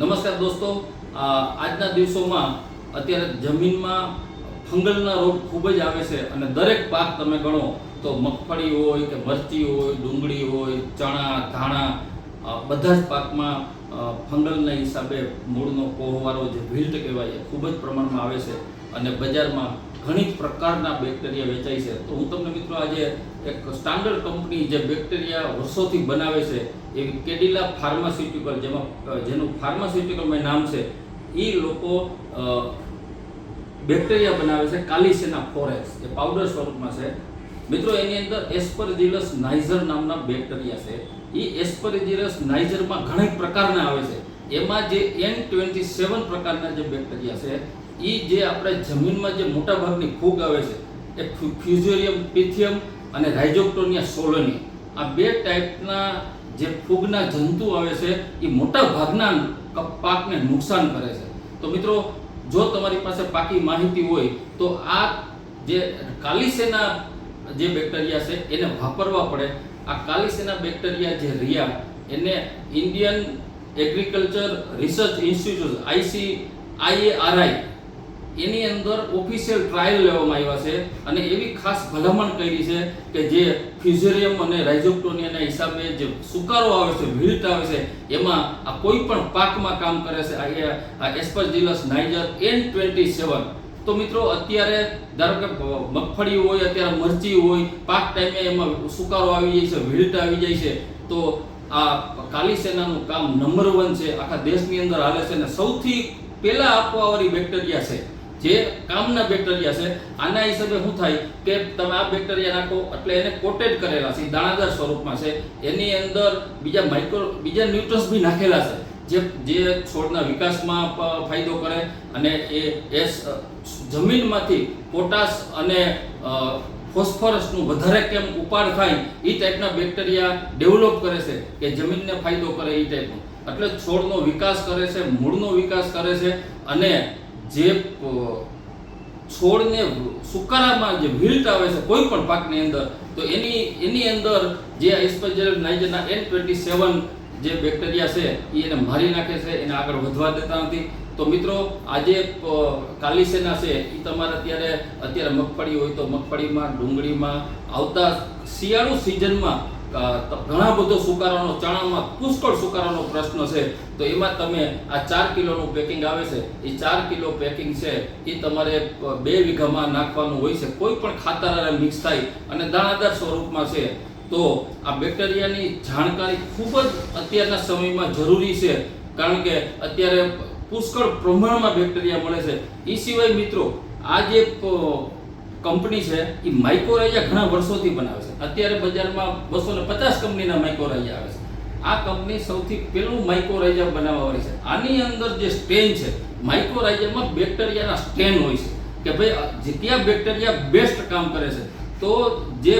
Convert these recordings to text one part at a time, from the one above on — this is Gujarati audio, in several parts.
નમસ્કાર દોસ્તો. આજના દિવસોમાં અત્યારે જમીનમાં ફંગલના રોગ ખૂબ જ આવે છે અને દરેક પાક તમે ગણો તો મગફળી હોય કે મરચી હોય, ડુંગળી હોય, ચણા, ધાણા બધા જ પાકમાં ફંગલના હિસાબે મૂળનો કોહવારો જે વિલ્ટ કહેવાય એ ખૂબ જ પ્રમાણમાં આવે છે. અને બજારમાં ઘણી પ્રકારના બેક્ટેરિયા વેચાય છે. તો હું તમને મિત્રો આજે એક સ્ટાન્ડર્ડ કંપની જે બેક્ટેરિયા વર્ષોથી બનાવે છે, એવી કેડિલા ફાર્માસ્યુટિકલ જેમાં જેનું ફાર્માસ્યુટિકલમાં નામ છે એ લોકો બેક્ટેરિયા બનાવે છે કાલિસેના ફોરેક્સ, એ પાવડર સ્વરૂપમાં છે. મિત્રો, એની અંદર એસ્પરજીલસ નાઇઝર નામના બેક્ટેરિયા છે. એ એસ્પરજીલસ નાઇઝરમાં ઘણા પ્રકારના આવે છે. એમાં જે એન ટ્વેન્ટી સેવન પ્રકારના જે બેક્ટેરિયા છે એ જે આપણે જમીનમાં જે મોટાભાગની ફૂગ આવે છે, એ ફ્યુ- ફ્યુઝેરિયમ, પિથિયમ અને રાઇઝોક્ટોનિયા સોલોની. આ બે ટાઈપના જે ફૂગના જંતુ આવે છે એ મોટા ભાગના પાકને નુકસાન કરે છે. તો મિત્રો, જો તમારી પાસે પાકી માહિતી હોય, તો આ જે કાલિસેના જે બેક્ટેરિયા છે, એને વાપરવા પડે. આ કાલિસેના બેક્ટેરિયા જે રહ્યા, એને Indian agriculture research institute IC IARI એની અંદર ઓફિશિયલ ટ્રાયલ લેવામાં આવ્યા છે અને એવી ખાસ ભલામણ કરી છે કે જે ફ્યુઝેરિયમ અને રાઇઝોક્ટોનિયાના હિસાબે જે સુકારો આવે છે, વિલ્ટ આવે છે, એમાં આ કોઈ પણ પાકમાં કામ કરે છે, આ asper Aspergillus niger N twenty seven તો મિત્રો, અત્યારે ધારો કે મગફળી હોય, અત્યારે મરચી હોય, પાક ટાઈમે એમાં સુકારો આવી જાય છે, વિલ્ટ આવી જાય છે. તો આ કાલિસેનાનું કામ નંબર વન છે, આખા દેશની અંદર હાલે છે અને સૌથી પહેલા આપવાવાળી બેક્ટેરિયા છે. જે કામના બેક્ટેરિયા છે, આના હિસાબે શું થાય કે તમે આ બેક્ટેરિયા નાખો, એટલે એને કોટેડ કરેલા છે દાણાદાર સ્વરૂપમાં છે. એની અંદર બીજા માઇક્રો બીજા ન્યુટ્રન્સ બી નાખેલા છે, જે જે છોડના વિકાસમાં ફાયદો કરે અને એ એ જમીનમાંથી પોટાશ અને ફોસ્ફરસનું વધારે કેમ ઉપાડ થાય એ ટાઈપના બેક્ટેરિયા ડેવલપ કરે છે, કે જમીનને ફાયદો કરે એ ટાઈપનો એટલે છોડનો વિકાસ કરે છે, મૂળનો વિકાસ કરે છે અને જે છોડને સુકારામાં જે વિલ્ટ આવે છે, કોઈ પણ પાકની અંદર, તો એની એની અંદર જે એસ્પેજર નાઇજરના એન ટ્વેન્ટી સેવન જે બેક્ટેરિયા છે, એ એને મારી નાખે છે, એને આગળ વધવા દેતા નથી. તો મિત્રો, આજે કાલીસેના છે, એ તમારે અત્યારે અત્યારે મગફળી હોય તો મગફળીમાં, ડુંગળીમાં આવતા શિયાળુ સિઝનમાં ઘણા બધો સુકારાનો ચણામાં પુષ્કળ સુકારાનો પ્રશ્ન છે. તો એમાં તમે આ ચાર કિલોનું પેકિંગ આવે છે. એ ચાર કિલો પેકિંગ છે, એ તમારે બે વીઘામાં નાખવાનું હોય છે. કોઈ પણ ખાતર મિક્સ થાય અને દાણાદાર સ્વરૂપમાં છે. તો આ બેક્ટેરિયાની જાણકારી ખૂબ જ અત્યારના સમયમાં જરૂરી છે. કારણ કે અત્યારે પુષ્કળ પ્રમાણમાં બેક્ટેરિયા મળે છે. એ સિવાય મિત્રો, આ જે કંપની છે એ માઇક્રોરાઇઝા ઘણા વર્ષોથી બનાવે છે. અત્યારે બજારમાં બસો ને પચાસ કંપનીના માઇક્રોરાઇઝા આવે છે. આ કંપની સૌથી પહેલું માઇક્રોરાઇઝા બનાવવાવાળી છે. આની અંદર જે સ્ટેન છે માઇક્રોરાઇઝામાં બેક્ટેરિયાના સ્ટેન હોય છે. કે ભાઈ જે કયા બેક્ટેરિયા બેસ્ટ કામ કરે છે, તો જે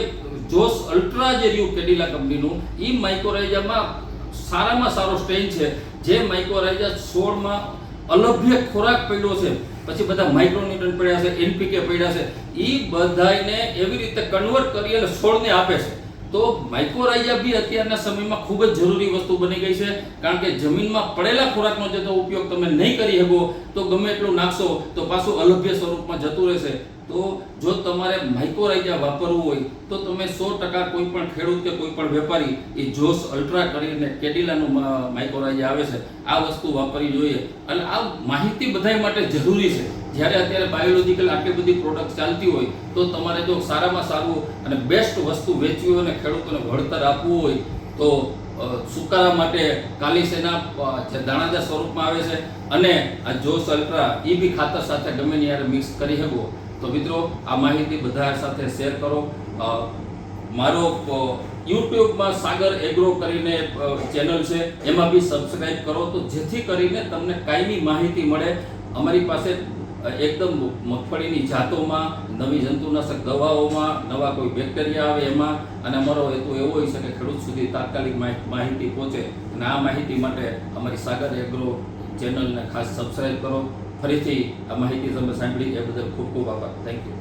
જોસ અલ્ટ્રા જે રહ્યું કેડિલા કંપનીનું એ માઇક્રોરાઇઝામાં સારામાં સારો સ્ટેન છે. જે માઇક્રોરાઇઝા છોડમાં અલભ્ય ખોરાક પડ્યો છે. પછી બધા માઇક્રોન્યુટ્રન પડ્યા છે એનપીકે પડ્યા છે. એ બધાને એવી રીતે કન્વર્ટ કરી અને છોડને આપે છે. તો માઇક્રોરાઇઝા બી અત્યારના સમયમાં ખૂબ જ જરૂરી વસ્તુ બની ગઈ છે. કારણ કે જમીનમાં પડેલા ખોરાકનો જે તો ઉપયોગ તમે નહીં કરી શકો, તો ગમે એટલું નાખશો, તો પાછું અલભ્ય સ્વરૂપમાં જતું રહેશે. તો જો તમારે માઇક્રોરાઇઝા વાપરવું હોય, તો તમે સો ટકા કોઈ પણ ખેડૂત કે કોઈ પણ વેપારી એ જોશ અલ્ટ્રા કરીને કેડિલાનું માઇક્રોરાઇઝા આવે છે. આ વસ્તુ વાપરવી જોઈએ. અને આ માહિતી બધા માટે જરૂરી છે. જ્યારે અત્યારે બાયોલોજીકલ આટલી બધી પ્રોડક્ટ ચાલતી હોય તો તમારે જો સારામાં સારું અને બેસ્ટ વસ્તુ વેચવી હોય અને ખેડૂતોને વળતર આપવું હોય તો સુકારા માટે કાલિસેના અ, જે દાણાદાર સ્વરૂપમાં આવે છે અને આ જો સલ્ટ્રા એ બી ખાતર સાથે ગમે ત્યારે મિક્સ કરી શકો. તો મિત્રો આ માહિતી બધા સાથે શેર કરો. મારો યુટ્યુબમાં સાગર એગ્રો કરીને ચેનલ છે એમાં બી સબસ્ક્રાઇબ કરો. તો જેથી કરીને તમને કાયમી માહિતી મળે. અમારી પાસે એકદમ મગફળીની જાતોમાં, નવી જંતુનાશક દવાઓમાં, નવા કોઈ બેક્ટેરિયા આવે એમાં, અને અમારો હેતુ એવો હોય છે કે ખેડૂત સુધી તાત્કાલિક માહિ- માહિતી પહોંચે. અને આ માહિતી માટે અમારી સાગર એગ્રો ચેનલને ખાસ સબસ્ક્રાઈબ કરો. ફરીથી આ માહિતી તમે સાંભળી એ બદલ ખૂબ ખૂબ આભાર. Thank you